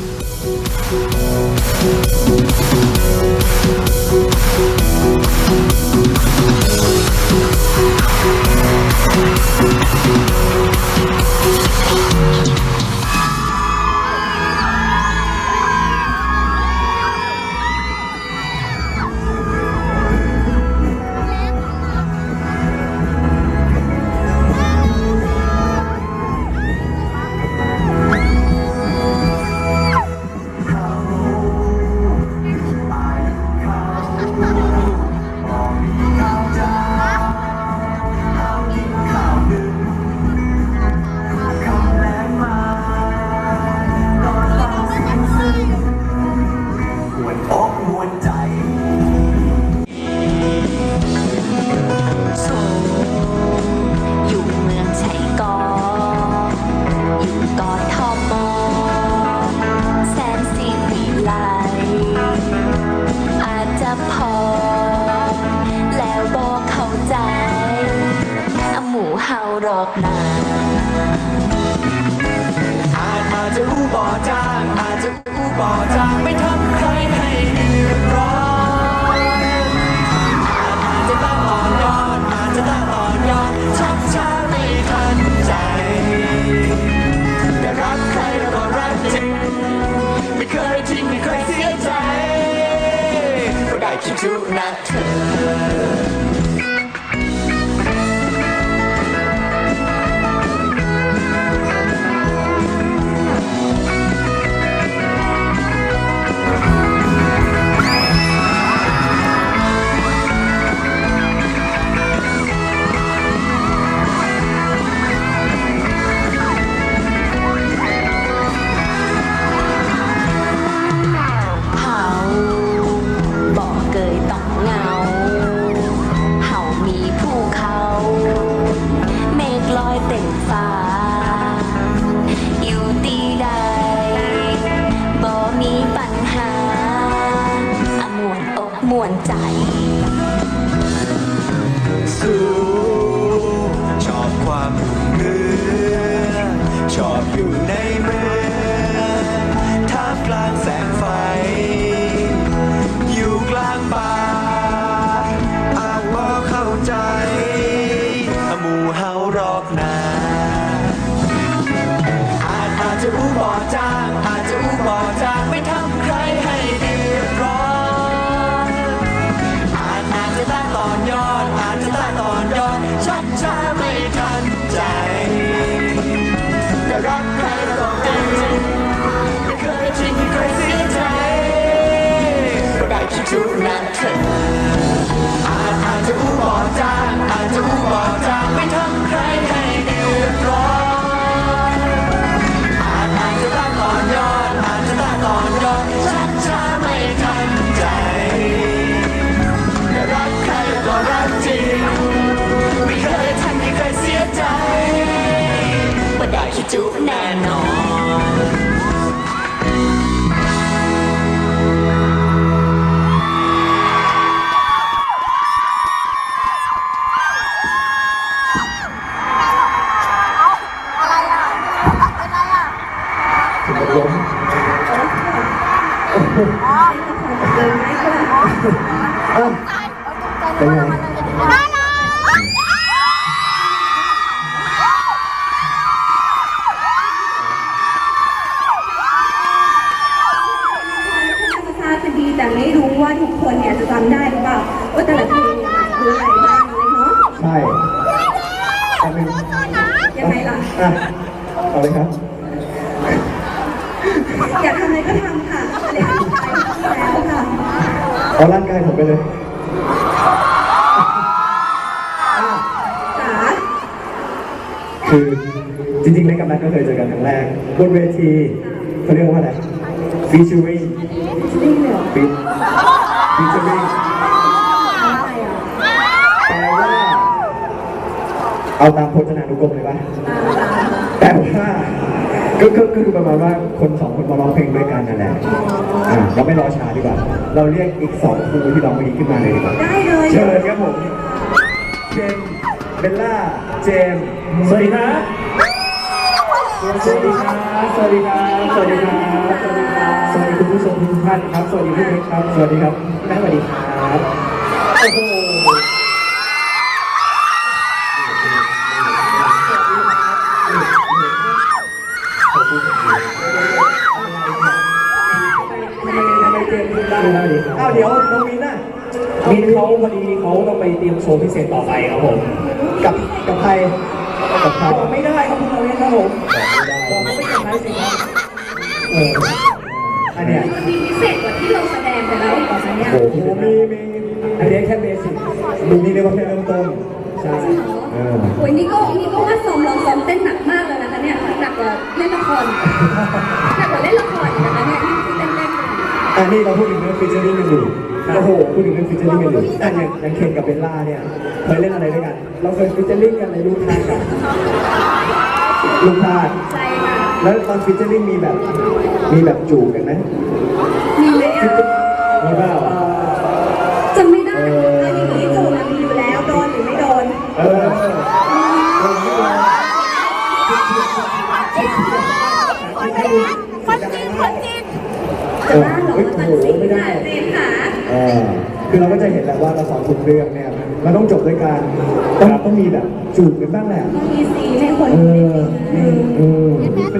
ม วนอกมวใจโซอยู่เมืองไชกออยู่กอทอมอแสนสีวิไลอาจจะพอ แล้วบอกเข้าใจอะหมูเฮาหรอกนะอาจอาจจะอู้บ่อจ้างอาจจะอู้บ่อจ้างไม่ ก็ได้ มู่เฮารอกนาอาจอาจจะอู้บ่อจ้างอาจจะอู้บ่อจ้างไม่ทำใครให้เดือดร้อนอาจอาจจะต้านตอนยอดอาจจะต้านตอนยอดชักช้าไม่ทันใจแต่รักใครเราต้องจริงไม่เคยทิ้งไม่เคยเสียใจก็ได้คิดทุกนาเธออาจอาจจะอู้บ่อจ้างอาจจะอู้บ่อจ้าง เป็นไงทราบจะดีแต่ไม่รู้ว่าทุกคนเนี่ยจะจำได้หรือเปล่าว่าแต่ละเพลงเนี่ยคืออะไรบ้างเลยเนาะใช่แต่เป็นยังไงล่ะ อะเอาเลยครับ อยากทำอะไรก็ทำค่ะเรียนไปแล้วค่ะ เอาร่างกายผมไปเลยจ๋าคือจริงๆเล่นกับนัทก็เคยเจอกันครั้งแรกบนเวทีเขาเรียกว่าอะไรฟีชูริงนี่เหรอฟีฟีชูริงอะไรอะแปลว่าเอาตามพจนานุกรมเลยปะแปลว่า ก็ก็ก็คือประมาณว่าคนสองคนมาร้องเพลงด้วยกันนั่นแหละอ่าเราไม่รอช้าดีกว่า เราเรียกอีกสองครูที่ร้องเมื่อกี้ขึ้นมาเลยดีกว่าได้เลยเชิญครับผมเจมส์เบลล่าเจมส์สวัสดีครับสวัสดีครับสวัสดีครับสวัสดีครับสวัสดีครับสวัสดีคุณผู้ชมทุกท่านครับ สวัสดีพี่เล็กครับ สวัสดีครับแม่สวัสดีครับโอ้โห เดี๋ยวน้องมินน่ะมินเขาพอดีเขาต้องไปเตรียมโชว์พิเศษต่อไปครับผมกับกับใครกับใครบอกไม่ได้ครับคุณเอาเล่นครับผมบอกไม่ได้ครับสิครับเอออันเนี้ยมันมีพิเศษกว่าที่เราแสดงไปแล้วก่อนนะเนี่ยโอ้โหมีมีอันนี้แค่เบสิกดูนี่เรียกว่าแค่เริ่มต้นใช่เออโอ้ยนี่ก็นี่ก็ว่าซ้อมร้องซ้อมเต้นหนักมากเลยนะคะเนี่ยหนักกว่าเล่นละครหนักกว่าเล่นละคร นนี้เราพูดถึงเรื่องฟิชเชอร์ลิงกันอยู่โอ้โหพูดถึงเรื่องฟิชเชอร์ลิงกันอยู่อะอย่างอย่างเคนกับเบลล่าเนี่ยเคยเล่นอะไรด้วยกัน เราเคยฟิชเชอร์ลิงกันในลูกทาสกับลูกทาสใจค่ะแล้วตอนฟิชเชอร์ลิงมีแบบมีแบบจูบกันไหมมีไหมอะมีเปล่า จำไม่ได้อันนี้จูบมีอยู่แล้วโดนหรือไม่โดน เออเออไม่เป็นไร คนจริงคนจริง เออเฮ้ยโอ้โหไม่ได้ เจนค่ะ เออคือ เราก็จะเห็นแหละว่าละครทุกเรื่องเนี่ยมันต้องจบด้วยการต้องต้องมีแบบจูบกันบ้างแหละต้องมีซีนให้คนเอได้อเห็นอืมอืมเป็น